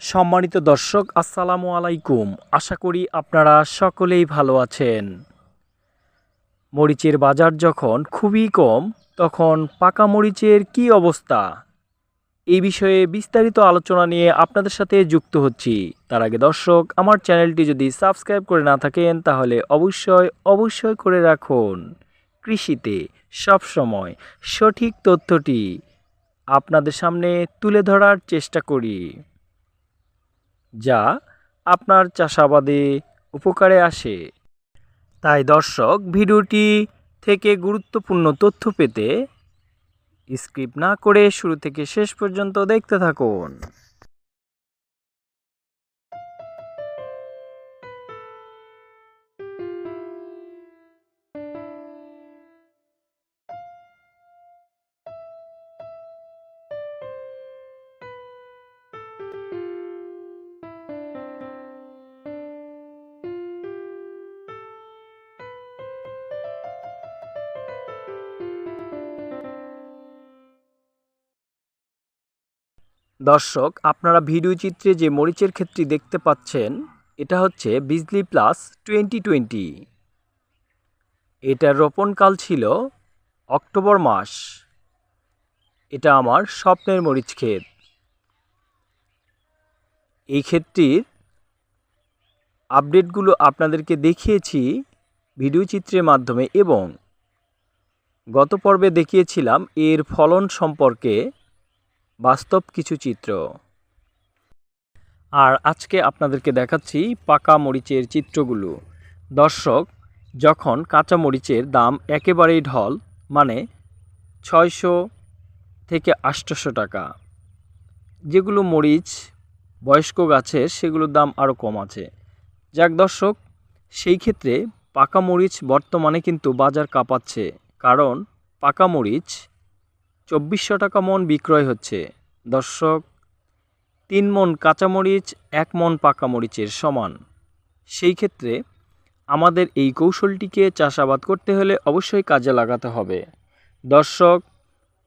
সম্মানিত দর্শক, আসসালামু আলাইকুম। আশা করি আপনারা সকলেই ভালো আছেন। মরিচের বাজার যখন খুবই কম, তখন পাকা মরিচের কি অবস্থা? এই বিষয়ে বিস্তারিত আলোচনা নিয়ে আপনাদের সাথে যুক্ত হচ্ছি। তার আগে দর্শক, আমার চ্যানেলটি যদি সাবস্ক্রাইব করে না থাকেন, তাহলে অবশ্যই অবশ্যই করে রাখুন। কৃষিতে সবসময় সঠিক তথ্যটি আপনাদের সামনে তুলে ধরার চেষ্টা করি। যা আপনার চাষাবাদে উপকারে আসে। তাই দর্শক, ভিডিওটি থেকে গুরুত্বপূর্ণ তথ্য পেতে স্কিপ না করে শুরু থেকে শেষ পর্যন্ত দেখতে থাকুন। দর্শক, আপনারা ভিডিও চিত্রে যে মরিচের ক্ষেত্রে দেখতে পাচ্ছেন, এটা হচ্ছে বিজলি প্লাস টোয়েন্টি টোয়েন্টি। এটার রোপণকাল ছিল অক্টোবর মাস। এটা আমার স্বপ্নের মরিচ ক্ষেত। এই ক্ষেত্রটির আপডেটগুলো আপনাদেরকে দেখিয়েছি ভিডিও চিত্রের মাধ্যমে এবং গত পর্বে দেখিয়েছিলাম এর ফলন সম্পর্কে বাস্তব কিছু চিত্র। আর আজকে আপনাদেরকে দেখাচ্ছি পাকা মরিচের চিত্রগুলো। দর্শক, যখন কাঁচা মরিচের দাম একেবারেই ঢল মানে ছয়শো থেকে আটশোশো টাকা। যেগুলো মরিচ, বয়স্ক গাছের, সেগুলোর দাম আরও কম আছে। যাক দর্শক, সেই ক্ষেত্রে পাকা মরিচ বর্তমানে কিন্তু বাজার কাঁপাচ্ছে। কারণ পাকা মরিচ চব্বিশশো টাকা মন বিক্রয় হচ্ছে। দর্শক, তিন মন কাঁচামরিচ, এক মন পাকা মরিচের সমান। সেই ক্ষেত্রে আমাদের এই কৌশলটিকে চাষাবাদ করতে হলে অবশ্যই কাজে লাগাতে হবে। দর্শক,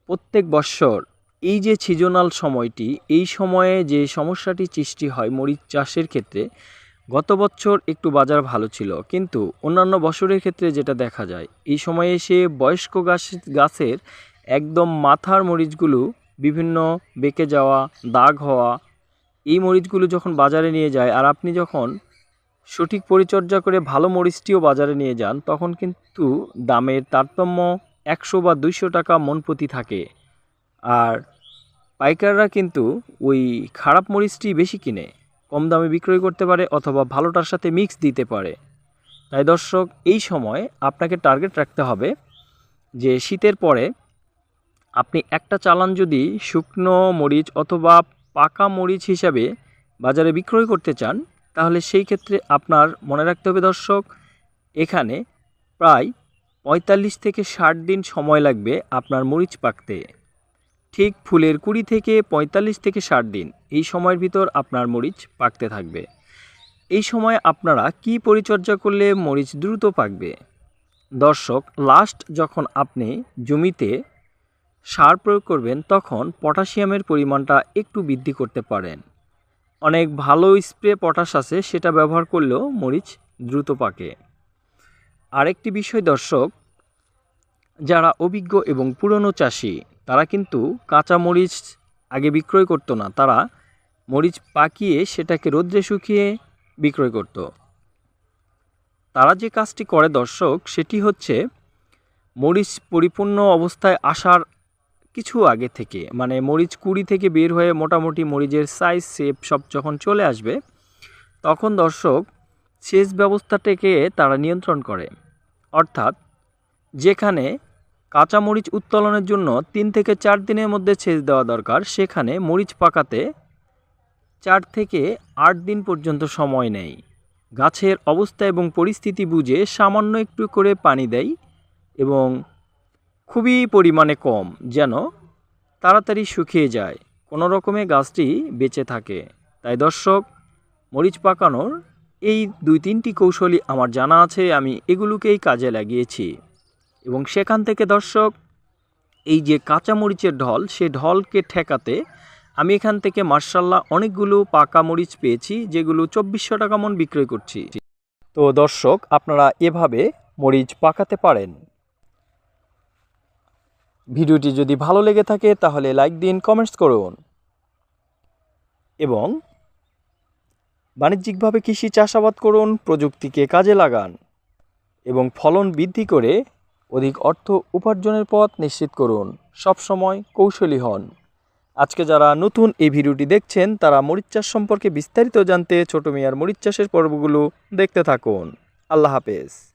প্রত্যেক বৎসর এই যে সিজনাল সময়টি, এই সময়ে যে সমস্যাটি সৃষ্টি হয় মরিচ চাষের ক্ষেত্রে, গত বছর একটু বাজার ভালো ছিল। কিন্তু অন্যান্য বছরের ক্ষেত্রে যেটা দেখা যায়, এই সময়ে এসে বয়স্ক গাছ, গাছের একদম মাথার মরিচগুলো বিভিন্ন বেঁকে যাওয়া, দাগ হওয়া, এই মরিচগুলো যখন বাজারে নিয়ে যায় আর আপনি যখন সঠিক পরিচর্যা করে ভালো মরিচটিও বাজারে নিয়ে যান, তখন কিন্তু দামের তারতম্য একশো বা দুইশো টাকা মন প্রতি থাকে। আর পাইকাররা কিন্তু ওই খারাপ মরিচটি বেশি কিনে, কম দামে বিক্রয় করতে পারে অথবা ভালোটার সাথে মিক্স দিতে পারে। তাই দর্শক, এই সময় আপনাকে টার্গেট রাখতে হবে যে শীতের পরে আপনি একটা চালান যদি শুকনো মরিচ অথবা পাকা মরিচ হিসাবে বাজারে বিক্রয় করতে চান, তাহলে সেই ক্ষেত্রে আপনার মনে রাখতে হবে দর্শক, এখানে প্রায় পঁয়তাল্লিশ থেকে ষাট দিন সময় লাগবে আপনার মরিচ পাকতে। ঠিক ফুলের কুড়ি থেকে পঁয়তাল্লিশ থেকে ষাট দিন এই সময়ের ভিতর আপনার মরিচ পাকতে থাকবে। এই সময় আপনারা কি পরিচর্যা করলে মরিচ দ্রুত পাকবে? দর্শক লাস্ট যখন আপনি জমিতে সার প্রয়োগ করবেন তখন পটাশিয়ামের পরিমাণটা একটু বৃদ্ধি করতে পারেন। অনেক ভালো স্প্রে পটাশ আছে, সেটা ব্যবহার করলেও মরিচ দ্রুত পাকে। আরেকটি বিষয় দর্শক, যারা অভিজ্ঞ এবং পুরনো চাষি, তারা কিন্তু কাঁচা মরিচ আগে বিক্রয় করতো না, তারা মরিচ পাকিয়ে সেটাকে রোদ্রে শুকিয়ে বিক্রয় করত। তারা যে কাজটি করে দর্শক, সেটি হচ্ছে মরিচ পরিপূর্ণ অবস্থায় আসার কিছু আগে থেকে মানে মরিচ কুড়ি থেকে বের হয়ে মোটামুটি মরিচের সাইজ শেপ সব যখন চলে আসবে, তখন দর্শক সেচ ব্যবস্থাটাকে তারা নিয়ন্ত্রণ করে। অর্থাৎ যেখানে কাঁচা মরিচ উত্তোলনের জন্য তিন থেকে চার দিনের মধ্যে সেচ দেওয়া দরকার, সেখানে মরিচ পাকাতে চার থেকে আট দিন পর্যন্ত সময় নেয়। গাছের অবস্থা এবং পরিস্থিতি বুঝে সামান্য একটু করে পানি দেয় এবং খুবই পরিমাণে কম, যেন তাড়াতাড়ি শুকিয়ে যায়। কোনো রকমে গাছটি বেঁচে থাকে। তাই দর্শক, মরিচ পাকানোর এই দুই তিনটি কৌশলই আমার জানা আছে, আমি এগুলোকেই কাজে লাগিয়েছি। এবং সেখান থেকে দর্শক, এই যে কাঁচা মরিচের ঢল, সে ঢলকে ঠেকাতে আমি এখান থেকে মার্শাল্লাহ অনেকগুলো পাকা মরিচ পেয়েছি, যেগুলো চব্বিশশো টাকা মন বিক্রয় করছি। তো দর্শক, আপনারা এভাবে মরিচ পাকাতে পারেন। ভিডিওটি যদি ভালো লেগে থাকে, তাহলে লাইক দিন, কমেন্টস করুন। এবং বাণিজ্যিকভাবে কৃষি চাষাবাদ করুন, প্রযুক্তিকে কাজে লাগান এবং ফলন বৃদ্ধি করে অধিক অর্থ উপার্জনের পথ নিশ্চিত করুন। সবসময় কৌশলী হন। আজকে যারা নতুন এই ভিডিওটি দেখছেন, তারা মরিচ চাষ সম্পর্কে বিস্তারিত জানতে ছোট মিয়ার মরিচ চাষের পর্বগুলো দেখতে থাকুন। আল্লাহ হাফেজ।